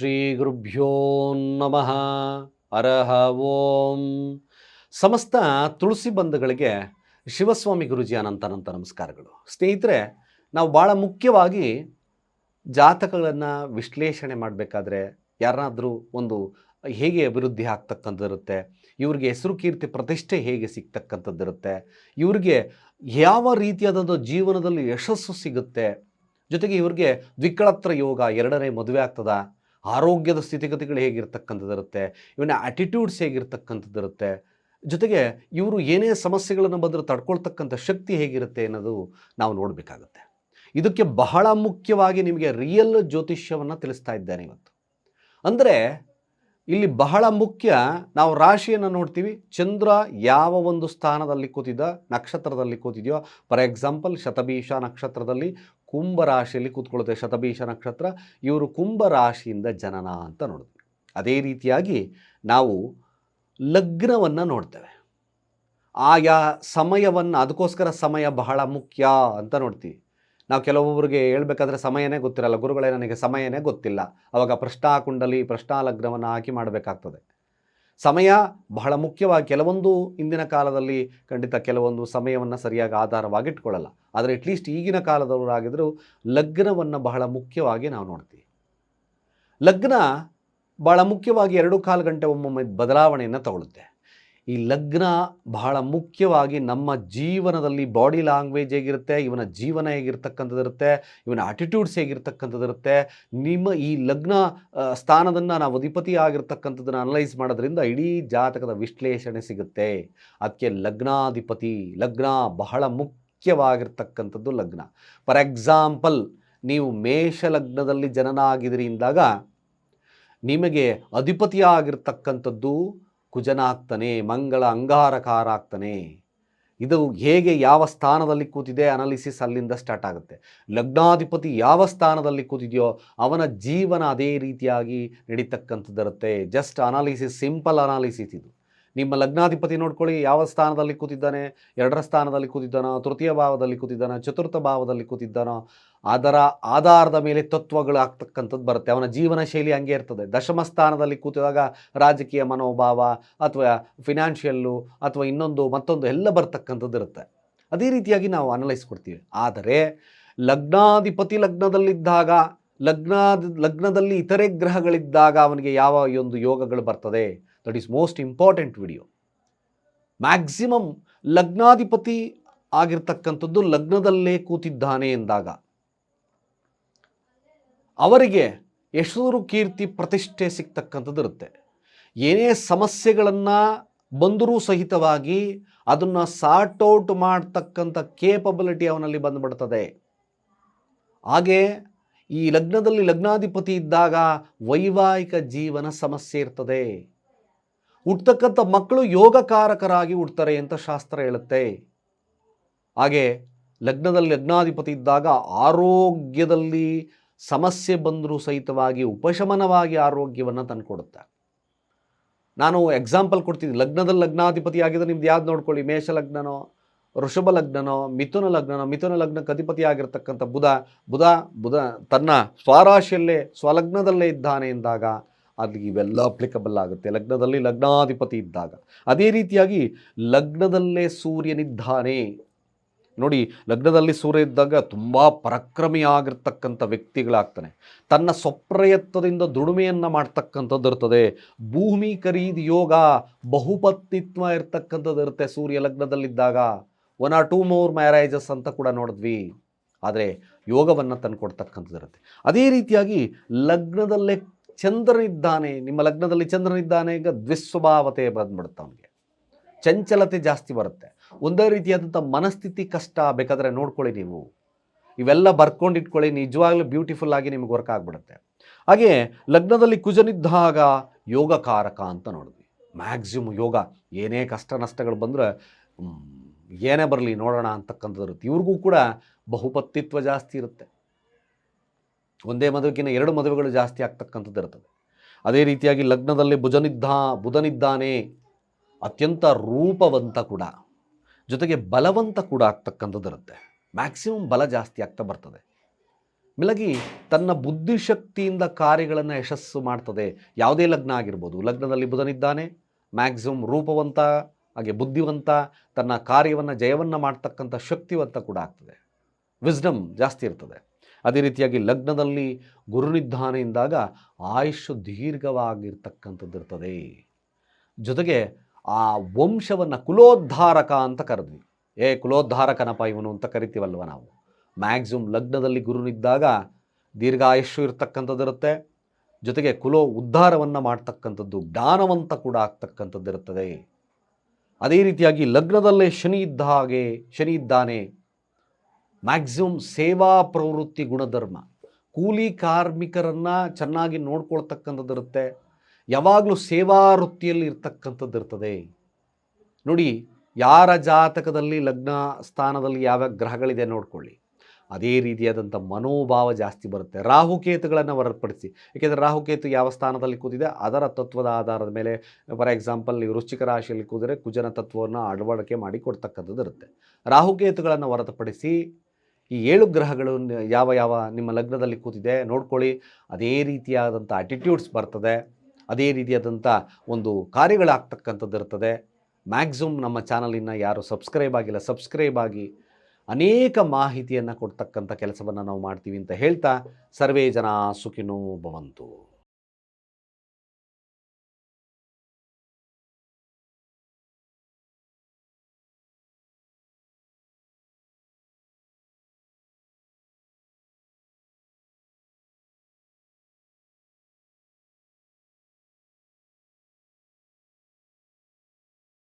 ಶ್ರೀ ಗುರುಭ್ಯೋ ನಮಃ ಅರಹ ಓಂ. ಸಮಸ್ತ ತುಳಸಿ ಬಂಧುಗಳಿಗೆ ಶಿವಸ್ವಾಮಿ ಗುರುಜಿ ಅನಂತ ಅನಂತ ನಮಸ್ಕಾರಗಳು. ಸ್ನೇಹಿತರೆ, ನಾವು ಭಾಳ ಮುಖ್ಯವಾಗಿ ಜಾತಕಗಳನ್ನು ವಿಶ್ಲೇಷಣೆ ಮಾಡಬೇಕಾದ್ರೆ ಯಾರಾದರೂ ಒಂದು ಹೇಗೆ ಅಭಿವೃದ್ಧಿ ಆಗ್ತಕ್ಕಂಥದ್ದಿರುತ್ತೆ, ಇವ್ರಿಗೆ ಹೆಸರು ಕೀರ್ತಿ ಪ್ರತಿಷ್ಠೆ ಹೇಗೆ ಸಿಗ್ತಕ್ಕಂಥದ್ದಿರುತ್ತೆ, ಇವ್ರಿಗೆ ಯಾವ ರೀತಿಯಾದಂಥ ಜೀವನದಲ್ಲಿ ಯಶಸ್ಸು ಸಿಗುತ್ತೆ, ಜೊತೆಗೆ ಇವ್ರಿಗೆ ದ್ವಿಕಳತ್ರ ಯೋಗ ಎರಡನೇ ಮದುವೆ ಆಗ್ತದ ಆರೋಗ್ಯದ ಸ್ಥಿತಿಗತಿಗಳು ಹೇಗಿರ್ತಕ್ಕಂಥದ್ದಿರುತ್ತೆ ಇವನ ಆಟಿಟ್ಯೂಡ್ಸ್ ಹೇಗಿರ್ತಕ್ಕಂಥದ್ದಿರುತ್ತೆ ಜೊತೆಗೆ ಇವರು ಏನೇ ಸಮಸ್ಯೆಗಳನ್ನು ಬಂದರೂ ತಡ್ಕೊಳ್ತಕ್ಕಂಥ ಶಕ್ತಿ ಹೇಗಿರುತ್ತೆ ಅನ್ನೋದು ನಾವು ನೋಡಬೇಕಾಗುತ್ತೆ. ಇದಕ್ಕೆ ಬಹಳ ಮುಖ್ಯವಾಗಿ ನಿಮಗೆ ರಿಯಲ್ ಜ್ಯೋತಿಷ್ಯವನ್ನು ತಿಳಿಸ್ತಾ ಇದ್ದೇನೆ ಇವತ್ತು. ಅಂದರೆ ಇಲ್ಲಿ ಬಹಳ ಮುಖ್ಯ ನಾವು ರಾಶಿಯನ್ನು ನೋಡ್ತೀವಿ, ಚಂದ್ರ ಯಾವ ಒಂದು ಸ್ಥಾನದಲ್ಲಿ ಕೂತಿದ್ದ, ನಕ್ಷತ್ರದಲ್ಲಿ ಕೂತಿದೆಯೋ ಫಾರ್ ಎಕ್ಸಾಂಪಲ್ ಶತಬೀಷ ನಕ್ಷತ್ರದಲ್ಲಿ ಕುಂಭ ರಾಶಿಯಲ್ಲಿ ಕೂತ್ಕೊಳ್ಳುತ್ತೆ. ಶತಭೀಷ ನಕ್ಷತ್ರ, ಇವರು ಕುಂಭರಾಶಿಯಿಂದ ಜನನ ಅಂತ ನೋಡಿದ್ವಿ ಅದೇ ರೀತಿಯಾಗಿ ನಾವು ಲಗ್ನವನ್ನು ನೋಡ್ತೇವೆ. ಆಯಾ ಸಮಯವನ್ನು, ಅದಕ್ಕೋಸ್ಕರ ಸಮಯ ಬಹಳ ಮುಖ್ಯ ಅಂತ ನೋಡ್ತೀವಿ. ನಾವು ಕೆಲವೊಬ್ಬರಿಗೆ ಹೇಳ್ಬೇಕಾದ್ರೆ ಸಮಯನೇ ಗೊತ್ತಿರಲ್ಲ. ಗುರುಗಳೇ ನನಗೆ ಸಮಯನೇ ಗೊತ್ತಿಲ್ಲ. ಅವಾಗ ಪ್ರಶ್ನಾಕುಂಡಲಿ ಪ್ರಶ್ನಾಲಗ್ನವನ್ನು ಹಾಕಿ ಮಾಡಬೇಕಾಗ್ತದೆ. ಸಮಯ ಬಹಳ ಮುಖ್ಯವಾಗಿ ಕೆಲವೊಂದು ಇಂದಿನ ಕಾಲದಲ್ಲಿ ಖಂಡಿತ ಕೆಲವೊಂದು ಸಮಯವನ್ನು ಸರಿಯಾಗಿ ಆಧಾರವಾಗಿಟ್ಕೊಳ್ಳಲ್ಲ. ಆದರೆ ಅಟ್ಲೀಸ್ಟ್ ಈಗಿನ ಕಾಲದವರಾಗಿದ್ದರೂ ಲಗ್ನವನ್ನು ಬಹಳ ಮುಖ್ಯವಾಗಿ ನಾವು ನೋಡ್ತೀವಿ. ಲಗ್ನ ಬಹಳ ಮುಖ್ಯವಾಗಿ ಎರಡು ಕಾಲು ಗಂಟೆ ಒಮ್ಮೊಮ್ಮೆ ಬದಲಾವಣೆಯನ್ನು ತಗೊಳುತ್ತೆ. ಈ ಲಗ್ನ ಬಹಳ ಮುಖ್ಯವಾಗಿ ನಮ್ಮ ಜೀವನದಲ್ಲಿ ಬಾಡಿ ಲ್ಯಾಂಗ್ವೇಜ್ ಹೇಗಿರುತ್ತೆ, ಇವನ ಜೀವನ ಹೇಗಿರ್ತಕ್ಕಂಥದ್ದಿರುತ್ತೆ, ಇವನ ಆಟಿಟ್ಯೂಡ್ಸ್ ಹೇಗಿರ್ತಕ್ಕಂಥದ್ದಿರುತ್ತೆ, ನಿಮ್ಮ ಈ ಲಗ್ನ ಸ್ಥಾನದನ್ನು ನಾವು ಅಧಿಪತಿ ಆಗಿರ್ತಕ್ಕಂಥದ್ದನ್ನು ಅನಲೈಸ್ ಮಾಡೋದ್ರಿಂದ ಇಡೀ ಜಾತಕದ ವಿಶ್ಲೇಷಣೆ ಸಿಗುತ್ತೆ. ಅದಕ್ಕೆ ಲಗ್ನಾಧಿಪತಿ, ಲಗ್ನ ಬಹಳ ಮುಖ್ಯವಾಗಿರ್ತಕ್ಕಂಥದ್ದು ಲಗ್ನ. ಫಾರ್ ಎಕ್ಸಾಂಪಲ್ ನೀವು ಮೇಷ ಲಗ್ನದಲ್ಲಿ ಜನನ ಆಗಿದ್ರಿ ಅಂದಾಗ ನಿಮಗೆ ಅಧಿಪತಿಯಾಗಿರ್ತಕ್ಕಂಥದ್ದು ಕುಜನ ಆಗ್ತಾನೆ ಮಂಗಳ ಅಂಗಾರಕಾರ ಆಗ್ತಾನೆ ಇದು ಹೇಗೆ ಯಾವ ಸ್ಥಾನದಲ್ಲಿ ಕೂತಿದೆ ಅನಾಲಿಸಿಸ್ ಅಲ್ಲಿಂದ ಸ್ಟಾರ್ಟ್ ಆಗುತ್ತೆ. ಲಗ್ನಾಧಿಪತಿ ಯಾವ ಸ್ಥಾನದಲ್ಲಿ ಕೂತಿದೆಯೋ ಅವನ ಜೀವನ ಅದೇ ರೀತಿಯಾಗಿ ನಡೀತಕ್ಕಂಥದ್ದಿರುತ್ತೆ. ಜಸ್ಟ್ ಅನಾಲಿಸಿಸ್ ಸಿಂಪಲ್ ಅನಾಲಿಸಿಸ್ ಇದು. ನಿಮ್ಮ ಲಗ್ನಾಧಿಪತಿ ನೋಡ್ಕೊಳ್ಳಿ, ಯಾವ ಸ್ಥಾನದಲ್ಲಿ ಕೂತಿದ್ದಾನೆ, ಎರಡರ ಸ್ಥಾನದಲ್ಲಿ ಕೂತಿದ್ದಾನೋ, ತೃತೀಯ ಭಾವದಲ್ಲಿ ಕೂತಿದ್ದಾನೋ, ಚತುರ್ಥ ಭಾವದಲ್ಲಿ ಕೂತಿದ್ದಾನೋ, ಅದರ ಆಧಾರದ ಮೇಲೆ ತತ್ವಗಳು ಆಗ್ತಕ್ಕಂಥದ್ದು ಬರುತ್ತೆ. ಅವನ ಜೀವನ ಶೈಲಿ ಹಂಗೆ ಇರ್ತದೆ. ದಶಮ ಸ್ಥಾನದಲ್ಲಿ ಕೂತಿದಾಗ ರಾಜಕೀಯ ಮನೋಭಾವ ಅಥವಾ ಫಿನಾನ್ಷಿಯಲ್ಲು ಅಥವಾ ಇನ್ನೊಂದು ಮತ್ತೊಂದು ಎಲ್ಲ ಬರ್ತಕ್ಕಂಥದ್ದು ಇರುತ್ತೆ. ಅದೇ ರೀತಿಯಾಗಿ ನಾವು ಅನಲೈಸ್ ಕೊಡ್ತೀವಿ. ಆದರೆ ಲಗ್ನಾಧಿಪತಿ ಲಗ್ನದಲ್ಲಿದ್ದಾಗ ಲಗ್ನ ಲಗ್ನದಲ್ಲಿ ಇತರೆ ಗ್ರಹಗಳಿದ್ದಾಗ ಅವನಿಗೆ ಯಾವ ಒಂದು ಯೋಗಗಳು ಬರ್ತದೆ? That is most important video maximum ಲಗ್ನಾಧಿಪತಿ ಆಗಿರ್ತಕ್ಕಂಥದ್ದು ಲಗ್ನದಲ್ಲೇ ಕೂತಿದ್ದಾನೆ ಎಂದಾಗ ಅವರಿಗೆ ಹೆಸರು ಕೀರ್ತಿ ಪ್ರತಿಷ್ಠೆ ಸಿಗ್ತಕ್ಕಂಥದ್ದು ಇರುತ್ತೆ. ಏನೇ ಸಮಸ್ಯೆಗಳನ್ನು ಬಂದರೂ ಸಹಿತವಾಗಿ ಅದನ್ನು ಸಾರ್ಟ್ ಔಟ್ ಮಾಡ್ತಕ್ಕಂಥ ಕೇಪಬಿಲಿಟಿ ಅವನಲ್ಲಿ ಬಂದುಬಿಡ್ತದೆ ಹಾಗೆ ಈ ಲಗ್ನದಲ್ಲಿ ಲಗ್ನಾಧಿಪತಿ ಇದ್ದಾಗ ವೈವಾಹಿಕ ಜೀವನ ಸಮಸ್ಯೆ ಇರ್ತದೆ. ಹುಟ್ಟತಕ್ಕಂಥ ಮಕ್ಕಳು ಯೋಗಕಾರಕರಾಗಿ ಹುಡ್ತಾರೆ ಅಂತ ಶಾಸ್ತ್ರ ಹೇಳುತ್ತೆ. ಹಾಗೆ ಲಗ್ನದಲ್ಲಿ ಲಗ್ನಾಧಿಪತಿ ಇದ್ದಾಗ ಆರೋಗ್ಯದಲ್ಲಿ ಸಮಸ್ಯೆ ಬಂದರೂ ಸಹಿತವಾಗಿ ಉಪಶಮನವಾಗಿ ಆರೋಗ್ಯವನ್ನು ತಂದುಕೊಡುತ್ತೆ ನಾನು ಎಕ್ಸಾಂಪಲ್ ಕೊಡ್ತೀನಿ. ಲಗ್ನದಲ್ಲಿ ಲಗ್ನಾಧಿಪತಿ ಆಗಿದ್ರೆ ನಿಮ್ದು ಯಾವ್ದು ನೋಡ್ಕೊಳ್ಳಿ? ಮೇಷ ಲಗ್ನನೋ, ವೃಷಭ ಲಗ್ನನೋ, ಮಿಥುನ ಲಗ್ನನೋ, ಮಿಥುನ ಲಗ್ನಕ್ಕೆ ಅಧಿಪತಿ ಆಗಿರ್ತಕ್ಕಂಥ ಬುಧ ಬುಧ ಬುಧ ತನ್ನ ಸ್ವರಾಶಿಯಲ್ಲೇ, ಸ್ವಲಗ್ನದಲ್ಲೇ ಇದ್ದಾನೆ ಎಂದಾಗ ಅಲ್ಲಿಗೆ ಇವೆಲ್ಲ ಅಪ್ಲಿಕಬಲ್ ಆಗುತ್ತೆ. ಲಗ್ನದಲ್ಲಿ ಲಗ್ನಾಧಿಪತಿ ಇದ್ದಾಗ. ಅದೇ ರೀತಿಯಾಗಿ ಲಗ್ನದಲ್ಲೇ ಸೂರ್ಯನಿದ್ದಾನೆ. ನೋಡಿ, ಲಗ್ನದಲ್ಲಿ ಸೂರ್ಯ ಇದ್ದಾಗ ತುಂಬ ಪರಾಕ್ರಮಿಯಾಗಿರ್ತಕ್ಕಂಥ ವ್ಯಕ್ತಿಗಳಾಗ್ತಾನೆ. ತನ್ನ ಸ್ವಪ್ರಯತ್ನದಿಂದ ದುಡಿಮೆಯನ್ನು ಮಾಡ್ತಕ್ಕಂಥದ್ದು ಇರ್ತದೆ. ಭೂಮಿ ಖರೀದಿ ಯೋಗ ಬಹುಪತ್ನಿತ್ವ ಇರ್ತಕ್ಕಂಥದ್ದು ಇರುತ್ತೆ ಸೂರ್ಯ ಲಗ್ನದಲ್ಲಿದ್ದಾಗ. One or two more marriages ಅಂತ ಕೂಡ ನೋಡಿದ್ವಿ. ಆದರೆ ಯೋಗವನ್ನು ತಂದುಕೊಡ್ತಕ್ಕಂಥದ್ದು ಇರುತ್ತೆ. ಅದೇ ರೀತಿಯಾಗಿ ಲಗ್ನದಲ್ಲೇ ಚಂದ್ರನಿದ್ದಾನೆ, ನಿಮ್ಮ ಲಗ್ನದಲ್ಲಿ ಚಂದ್ರನಿದ್ದಾನೆ ಈಗ ದ್ವಿಸ್ವಭಾವತೆ ಬಂದ್ಬಿಡುತ್ತೆ ಅವನಿಗೆ. ಚಂಚಲತೆ ಜಾಸ್ತಿ ಬರುತ್ತೆ. ಒಂದೇ ರೀತಿಯಾದಂಥ ಮನಸ್ಥಿತಿ ಕಷ್ಟ ಬೇಕಾದರೆ ನೋಡ್ಕೊಳ್ಳಿ ನೀವು. ಇವೆಲ್ಲ ಬರ್ಕೊಂಡಿಟ್ಕೊಳ್ಳಿ ನಿಜವಾಗ್ಲೂ ಬ್ಯೂಟಿಫುಲ್ ಆಗಿ ನಿಮಗೆ ವರ್ಕ್ ಆಗಿಬಿಡುತ್ತೆ. ಹಾಗೆ ಲಗ್ನದಲ್ಲಿ ಕುಜನಿದ್ದಾಗ ಯೋಗಕಾರಕ ಅಂತ ನೋಡಿದ್ವಿ. ಮ್ಯಾಕ್ಸಿಮಮ್ ಯೋಗ, ಏನೇ ಕಷ್ಟ ನಷ್ಟಗಳು ಬಂದರೆ ಏನೇ ಬರಲಿ ನೋಡೋಣ ಅಂತಕ್ಕಂಥದ್ದು ಇರುತ್ತೆ ಇವ್ರಿಗೂ ಕೂಡ ಬಹುಪತ್ತಿತ್ವ ಜಾಸ್ತಿ ಇರುತ್ತೆ. ಒಂದೇ ಮದುವೆಗಿನ ಎರಡು ಮದುವೆಗಳು ಜಾಸ್ತಿ ಆಗ್ತಕ್ಕಂಥದ್ದು ಇರ್ತದೆ. ಅದೇ ರೀತಿಯಾಗಿ ಲಗ್ನದಲ್ಲಿ ಭುಜನಿದ್ದ ಬುಧನಿದ್ದಾನೆ, ಅತ್ಯಂತ ರೂಪವಂತ ಕೂಡ, ಜೊತೆಗೆ ಬಲವಂತ ಕೂಡ ಆಗ್ತಕ್ಕಂಥದ್ದು ಇರುತ್ತೆ. ಮ್ಯಾಕ್ಸಿಮಮ್ ಬಲ ಜಾಸ್ತಿ ಆಗ್ತಾ ಬರ್ತದೆ. ಮಿಲಗಿ ತನ್ನ ಬುದ್ಧಿಶಕ್ತಿಯಿಂದ ಕಾರ್ಯಗಳನ್ನು ಯಶಸ್ಸು ಮಾಡ್ತದೆ. ಯಾವುದೇ ಲಗ್ನ ಆಗಿರ್ಬೋದು, ಲಗ್ನದಲ್ಲಿ ಬುಧನಿದ್ದಾನೆ ಮ್ಯಾಕ್ಸಿಮಮ್ ರೂಪವಂತ, ಹಾಗೆ ಬುದ್ಧಿವಂತ, ತನ್ನ ಕಾರ್ಯವನ್ನು, ಜಯವನ್ನು ಮಾಡ್ತಕ್ಕಂಥ ಶಕ್ತಿವಂತ ಕೂಡ ಆಗ್ತದೆ. ವಿಸ್ಡಮ್ ಜಾಸ್ತಿ ಇರ್ತದೆ. ಅದೇ ರೀತಿಯಾಗಿ ಲಗ್ನದಲ್ಲಿ ಗುರುನಿದ್ದಾನೆ ಎಂದಾಗ ಆಯುಷ್ಯು ದೀರ್ಘವಾಗಿರ್ತಕ್ಕಂಥದ್ದು ಇರ್ತದೆ. ಜೊತೆಗೆ ಆ ವಂಶವನ್ನು ಕುಲೋದ್ಧಾರಕ ಅಂತ ಕರೆದ್ವಿ. ಏ ಕುಲೋದ್ಧಾರಕನಪ್ಪ ಇವನು ಅಂತ ಕರಿತೀವಲ್ವ ನಾವು. ಮ್ಯಾಕ್ಸಿಮಮ್ ಲಗ್ನದಲ್ಲಿ ಗುರುನಿದ್ದಾಗ ದೀರ್ಘಾಯುಷ್ಯು ಇರ್ತಕ್ಕಂಥದ್ದು ಇರುತ್ತೆ. ಜೊತೆಗೆ ಕುಲೋ ಉದ್ಧಾರವನ್ನು ಮಾಡ್ತಕ್ಕಂಥದ್ದು, ಜ್ಞಾನವಂತ ಕೂಡ ಆಗ್ತಕ್ಕಂಥದ್ದು ಇರುತ್ತದೆ ಅದೇ ರೀತಿಯಾಗಿ ಲಗ್ನದಲ್ಲೇ ಶನಿ ಇದ್ದ ಹಾಗೆ, ಶನಿ ಇದ್ದಾನೆ ಮ್ಯಾಕ್ಸಿಮಮ್ ಸೇವಾ ಪ್ರವೃತ್ತಿ ಗುಣಧರ್ಮ. ಕೂಲಿ ಕಾರ್ಮಿಕರನ್ನು ಚೆನ್ನಾಗಿ ನೋಡ್ಕೊಳ್ತಕ್ಕಂಥದ್ದಿರುತ್ತೆ ಯಾವಾಗಲೂ ಸೇವಾ ವೃತ್ತಿಯಲ್ಲಿ ಇರ್ತಕ್ಕಂಥದ್ದು ಇರ್ತದೆ. ನೋಡಿ, ಯಾರ ಜಾತಕದಲ್ಲಿ ಲಗ್ನ ಸ್ಥಾನದಲ್ಲಿ ಯಾವ ಗ್ರಹಗಳಿದೆ ನೋಡ್ಕೊಳ್ಳಿ. ಅದೇ ರೀತಿಯಾದಂಥ ಮನೋಭಾವ ಜಾಸ್ತಿ ಬರುತ್ತೆ. ರಾಹುಕೇತುಗಳನ್ನು ಹೊರತುಪಡಿಸಿ ಏಕೆಂದರೆ ರಾಹುಕೇತು ಯಾವ ಸ್ಥಾನದಲ್ಲಿ ಕೂತಿದೆ, ಅದರ ತತ್ವದ ಆಧಾರದ ಮೇಲೆ, ಫಾರ್ ಎಕ್ಸಾಂಪಲ್ ನೀವು ವೃಶ್ಚಿಕ ರಾಶಿಯಲ್ಲಿ ಕೂದರೆ ಕುಜನ ತತ್ವವನ್ನು ಅಳವಡಿಕೆ ಮಾಡಿ ಕೊಡ್ತಕ್ಕಂಥದ್ದು ಇರುತ್ತೆ ರಾಹುಕೇತುಗಳನ್ನು ಹೊರತುಪಡಿಸಿ ಈ ಏಳು ಗ್ರಹಗಳು ಯಾವ ಯಾವ ನಿಮ್ಮ ಲಗ್ನದಲ್ಲಿ ಕೂತಿದೆ ನೋಡ್ಕೊಳ್ಳಿ. ಅದೇ ರೀತಿಯಾದಂಥ ಅಟಿಟ್ಯೂಡ್ಸ್ ಬರ್ತದೆ. ಅದೇ ರೀತಿಯಾದಂಥ ಒಂದು ಕಾರ್ಯಗಳಾಗ್ತಕ್ಕಂಥದ್ದು ಇರ್ತದೆ. ಮ್ಯಾಕ್ಸಿಮಮ್ ನಮ್ಮ ಚಾನಲಿನ ಯಾರು ಸಬ್ಸ್ಕ್ರೈಬ್ ಆಗಿಲ್ಲ ಸಬ್ಸ್ಕ್ರೈಬ್ ಆಗಿ ಅನೇಕ ಮಾಹಿತಿಯನ್ನು ಕೊಡ್ತಕ್ಕಂಥ ಕೆಲಸವನ್ನು ನಾವು ಮಾಡ್ತೀವಿ ಅಂತ ಹೇಳ್ತಾ, ಸರ್ವೇ ಜನ ಸುಖಿನೋ ಭವಂತು.